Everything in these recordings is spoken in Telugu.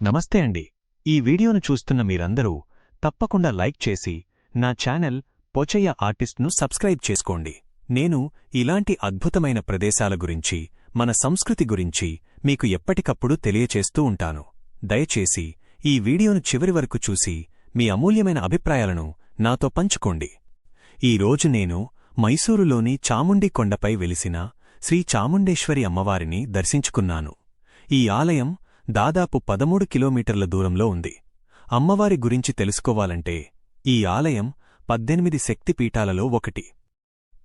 నమస్తే అండి. ఈ వీడియోను చూస్తున్న మీరందరూ తప్పకుండా లైక్ చేసి నా ఛానల్ పోచయ్య ఆర్టిస్ట్ను సబ్స్క్రైబ్ చేసుకోండి. నేను ఇలాంటి అద్భుతమైన ప్రదేశాల గురించి మన సంస్కృతి గురించి మీకు ఎప్పటికప్పుడు తెలియచేస్తూ ఉంటాను. దయచేసి ఈ వీడియోను చివరి వరకు చూసి మీ అమూల్యమైన అభిప్రాయాలను నాతో పంచుకోండి. ఈ రోజు నేను మైసూరులోని చాముండి కొండపై వెలిసిన శ్రీ చాముండేశ్వరి అమ్మవారిని దర్శించుకున్నాను. ఈ ఆలయం దాదాపు పదమూడు కిలోమీటర్ల దూరంలో ఉంది. అమ్మవారి గురించి తెలుసుకోవాలంటే ఈ ఆలయం పద్దెనిమిది శక్తిపీఠాలలో ఒకటి.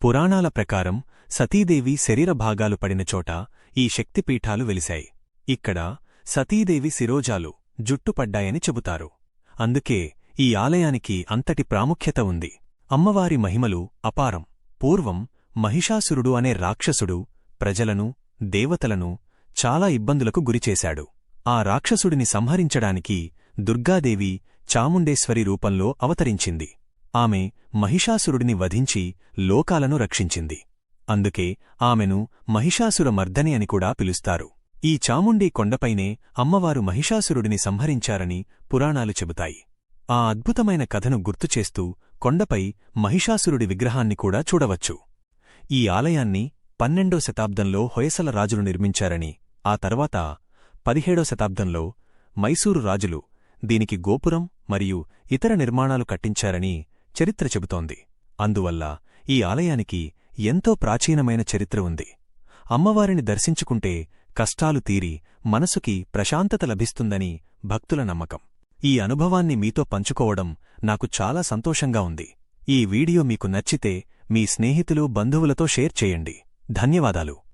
పురాణాల ప్రకారం సతీదేవి శరీర భాగాలు పడిన చోట ఈ శక్తిపీఠాలు వెలిశాయి. ఇక్కడ సతీదేవి శిరోజాలు జుట్టుపడ్డాయని చెబుతారు. అందుకే ఈ ఆలయానికి అంతటి ప్రాముఖ్యత ఉంది. అమ్మవారి మహిమలు అపారం. పూర్వం మహిషాసురుడు అనే రాక్షసుడు ప్రజలను దేవతలను చాలా ఇబ్బందులకు గురిచేశాడు. ఆ రాక్షసుడిని సంహరించడానికి దుర్గాదేవి చాముండేశ్వరి రూపంలో అవతరించింది. ఆమె మహిషాసురుడిని వధించి లోకాలను రక్షించింది. అందుకే ఆమెను మహిషాసుర మర్దని అని కూడా పిలుస్తారు. ఈ చాముండి కొండపైనే అమ్మవారు మహిషాసురుడిని సంహరించారని పురాణాలు చెబుతాయి. ఆ అద్భుతమైన కథను గుర్తుచేస్తూ కొండపై మహిషాసురుడి విగ్రహాన్ని కూడా చూడవచ్చు. ఈ ఆలయాన్ని పన్నెండో శతాబ్దంలో హొయసల రాజులు నిర్మించారని ఆ తర్వాత పదిహేడో శతాబ్దంలో మైసూరు రాజులు దీనికి గోపురం మరియు ఇతర నిర్మాణాలు కట్టించారని చరిత్ర చెబుతోంది. అందువల్ల ఈ ఆలయానికి ఎంతో ప్రాచీనమైన చరిత్ర ఉంది. అమ్మవారిని దర్శించుకుంటే కష్టాలు తీరి మనసుకి ప్రశాంతత లభిస్తుందని భక్తుల నమ్మకం. ఈ అనుభవాన్ని మీతో పంచుకోవడం నాకు చాలా సంతోషంగా ఉంది. ఈ వీడియో మీకు నచ్చితే మీ స్నేహితులు బంధువులతో షేర్ చేయండి. ధన్యవాదాలు.